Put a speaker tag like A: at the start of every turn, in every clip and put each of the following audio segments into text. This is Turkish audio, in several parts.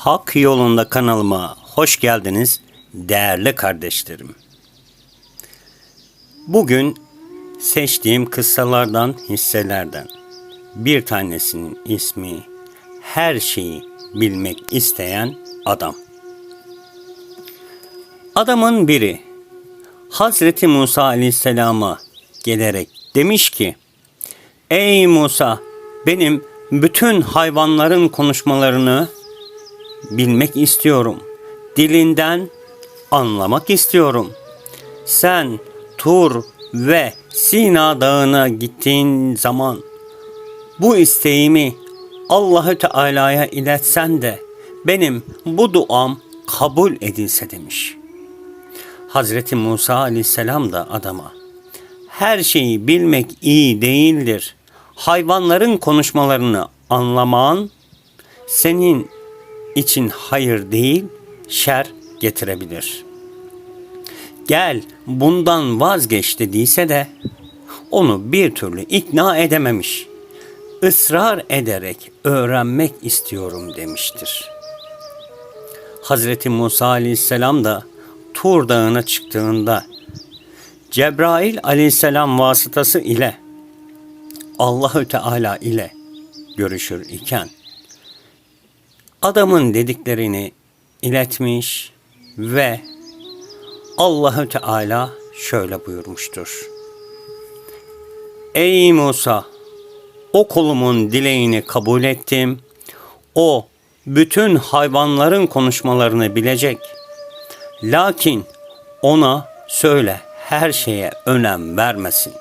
A: Hak yolunda kanalıma hoş geldiniz değerli kardeşlerim. Bugün seçtiğim kıssalardan, hisselerden bir tanesinin ismi her şeyi bilmek isteyen adam. Adamın biri Hazreti Musa Aleyhisselam'a gelerek demiş ki Ey Musa benim bütün hayvanların konuşmalarını bilmek istiyorum. Dilinden anlamak istiyorum. Sen Tur ve Sina Dağı'na gittiğin zaman bu isteğimi Allahü Teala'ya iletsen de benim bu duam kabul edilse demiş. Hazreti Musa Aleyhisselam da adama her şeyi bilmek iyi değildir. Hayvanların konuşmalarını anlaman senin için hayır değil, şer getirebilir. Gel bundan vazgeç dediyse de onu bir türlü ikna edememiş. Israr ederek öğrenmek istiyorum demiştir. Hazreti Musa Aleyhisselam da Tur Dağı'na çıktığında Cebrail Aleyhisselam vasıtası ile Allahü Teala ile görüşür iken adamın dediklerini iletmiş ve Allahü Teala şöyle buyurmuştur. Ey Musa, o kulumun dileğini kabul ettim. O bütün hayvanların konuşmalarını bilecek. Lakin ona söyle her şeye önem vermesin.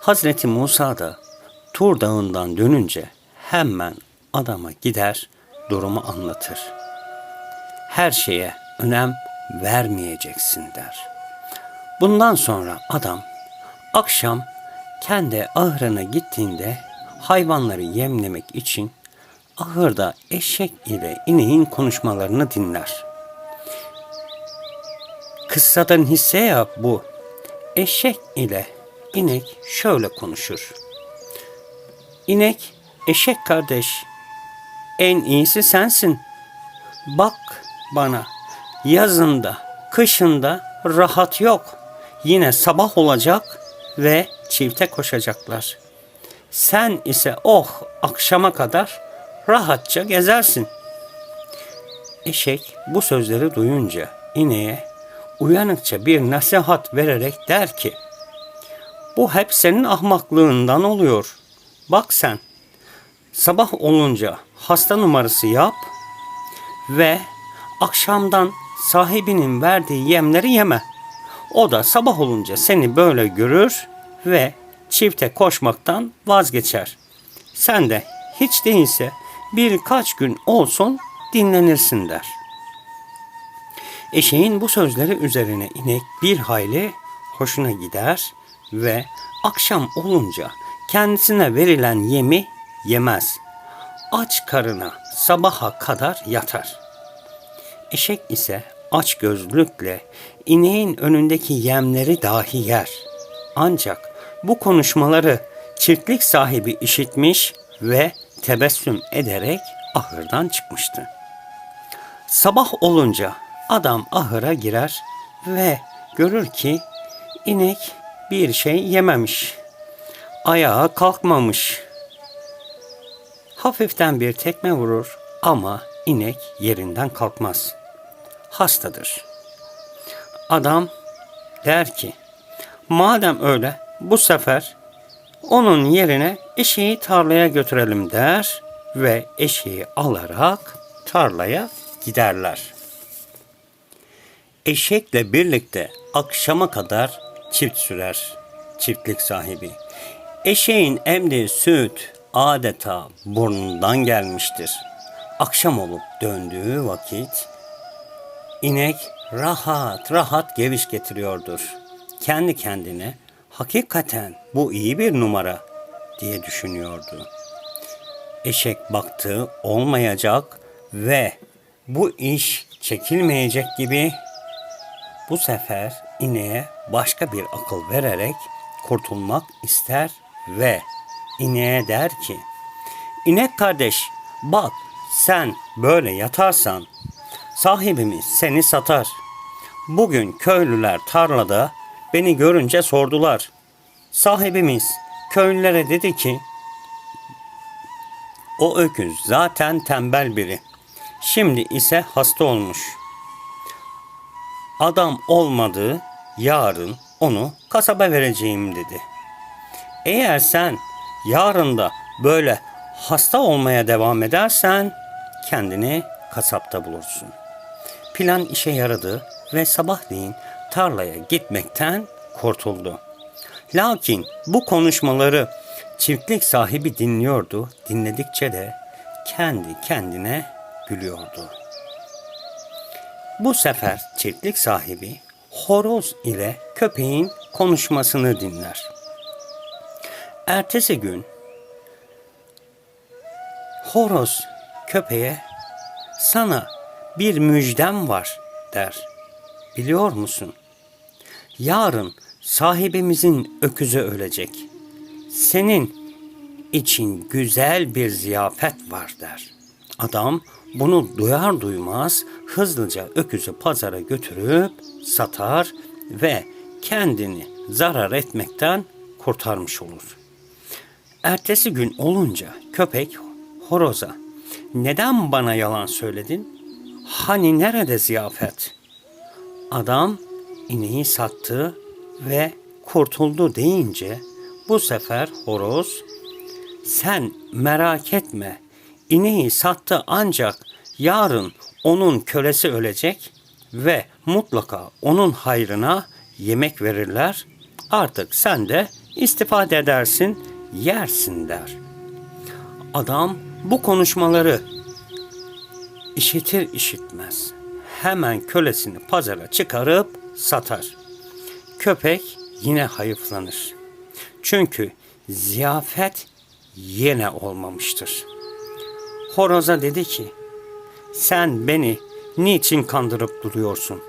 A: Hazreti Musa da Tur Dağı'ndan dönünce hemen adama gider durumu anlatır. Her şeye önem vermeyeceksin der. Bundan sonra adam akşam kendi ahırına gittiğinde hayvanları yemlemek için ahırda eşek ile ineğin konuşmalarını dinler. Kıssadan hisse ya bu. Eşek ile inek şöyle konuşur. İnek, eşek kardeş, en iyisi sensin. Bak bana, yazında, kışında rahat yok. Yine sabah olacak ve çifte koşacaklar. Sen ise oh akşama kadar rahatça gezersin. Eşek bu sözleri duyunca ineğe uyanıkça bir nasihat vererek der ki, bu hep senin ahmaklığından oluyor. Bak sen, sabah olunca hasta numarası yap ve akşamdan sahibinin verdiği yemleri yeme. O da sabah olunca seni böyle görür ve çifte koşmaktan vazgeçer. Sen de hiç değilse birkaç gün olsun dinlenirsin der. Eşeğin bu sözleri üzerine inek bir hayli hoşuna gider ve akşam olunca kendisine verilen yemi yemez. Aç karına sabaha kadar yatar. Eşek ise aç gözlükle ineğin önündeki yemleri dahi yer. Ancak bu konuşmaları çiftlik sahibi işitmiş ve tebessüm ederek ahırdan çıkmıştı. Sabah olunca adam ahıra girer ve görür ki inek bir şey yememiş. Ayağa kalkmamış. Hafiften bir tekme vurur ama inek yerinden kalkmaz. Hastadır. Adam der ki, madem öyle bu sefer onun yerine eşeği tarlaya götürelim der ve eşeği alarak tarlaya giderler. Eşekle birlikte akşama kadar çift sürer çiftlik sahibi. Eşeğin emdiği süt adeta burnundan gelmiştir. Akşam olup döndüğü vakit inek rahat rahat geviş getiriyordur. Kendi kendine hakikaten bu iyi bir numara diye düşünüyordu. Eşek baktı olmayacak ve bu iş çekilmeyecek gibi bu sefer ineğe başka bir akıl vererek kurtulmak ister ve ineğe der ki İnek kardeş bak Sen böyle yatarsan sahibimiz seni satar. Bugün köylüler tarlada beni görünce sordular. Sahibimiz köylülere dedi ki o öküz zaten tembel biri. Şimdi ise hasta olmuş. Adam olmadı, yarın onu kasaba vereceğim dedi. Eğer sen yarın da böyle hasta olmaya devam edersen kendini kasapta bulursun. Plan işe yaradı ve sabahleyin tarlaya gitmekten kurtuldu. Lakin bu konuşmaları çiftlik sahibi dinliyordu. Dinledikçe de kendi kendine gülüyordu. Bu sefer çiftlik sahibi horoz ile köpeğin konuşmasını dinler. Ertesi gün horoz köpeğe sana bir müjdem var der. Biliyor musun? Yarın sahibimizin öküzü ölecek. Senin için güzel bir ziyafet var der. Adam bunu duyar duymaz hızlıca öküzü pazara götürüp satar ve kendini zarar etmekten kurtarmış olur. Ertesi gün olunca köpek horoza neden bana yalan söyledin? Hani nerede ziyafet? Adam ineği sattı ve kurtuldu deyince bu sefer horoz sen merak etme ineği sattı ancak yarın onun kölesi ölecek ve mutlaka onun hayrına yemek verirler. Artık sen de istifade edersin, yersin der. Adam bu konuşmaları işitir işitmez hemen kölesini pazara çıkarıp satar. Köpek yine hayıflanır. Çünkü ziyafet yine olmamıştır. Horoza dedi ki, sen beni niçin kandırıp duruyorsun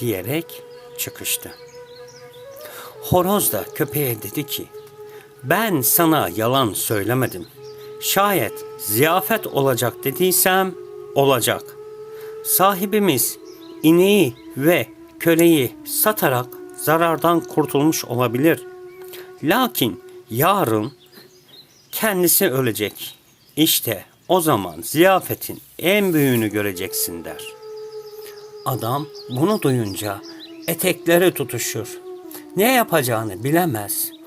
A: diyerek çıkıştı. Horoz da köpeğe dedi ki, ben sana yalan söylemedim. Şayet ziyafet olacak dediysem olacak. Sahibimiz ineği ve köleyi satarak zarardan kurtulmuş olabilir. Lakin yarın kendisi ölecek. İşte o zaman ziyafetin en büyüğünü göreceksin der. Adam bunu duyunca etekleri tutuşur. Ne yapacağını bilemez.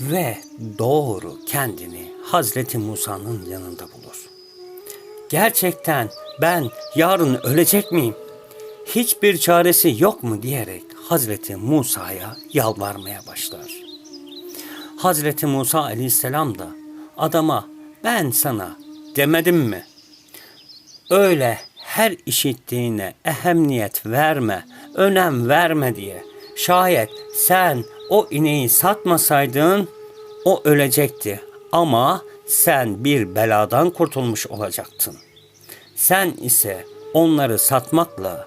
A: Ve doğru kendini Hazreti Musa'nın yanında bulur. Gerçekten ben yarın ölecek miyim? Hiçbir çaresi yok mu diyerek Hazreti Musa'ya yalvarmaya başlar. Hazreti Musa aleyhisselam da adama ben sana demedim mi? Öyle her işittiğine ehemmiyet verme, önem verme diye. Şayet sen o ineği satmasaydın o ölecekti ama sen bir beladan kurtulmuş olacaktın. Sen ise onları satmakla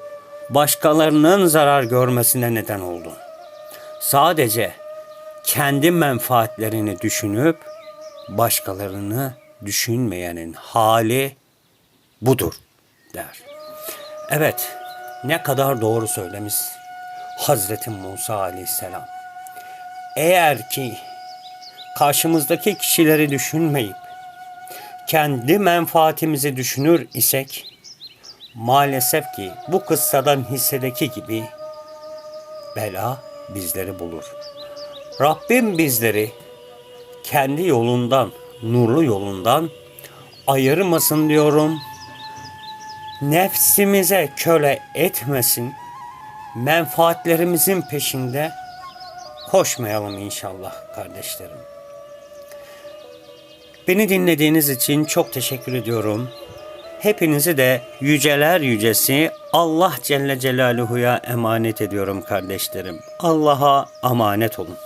A: başkalarının zarar görmesine neden oldun. Sadece kendi menfaatlerini düşünüp başkalarını düşünmeyenin hali budur der. Evet, ne kadar doğru söylemiş Hazreti Musa aleyhisselam. Eğer ki karşımızdaki kişileri düşünmeyip kendi menfaatimizi düşünür isek maalesef ki bu kıssadan hissedeki gibi bela bizleri bulur. Rabbim bizleri kendi yolundan, nurlu yolundan ayırmasın diyorum. Nefsimize köle etmesin. Menfaatlerimizin peşinde koşmayalım inşallah kardeşlerim. Beni dinlediğiniz için çok teşekkür ediyorum. Hepinizi de yüceler yücesi Allah Celle Celaluhu'ya emanet ediyorum kardeşlerim. Allah'a emanet olun.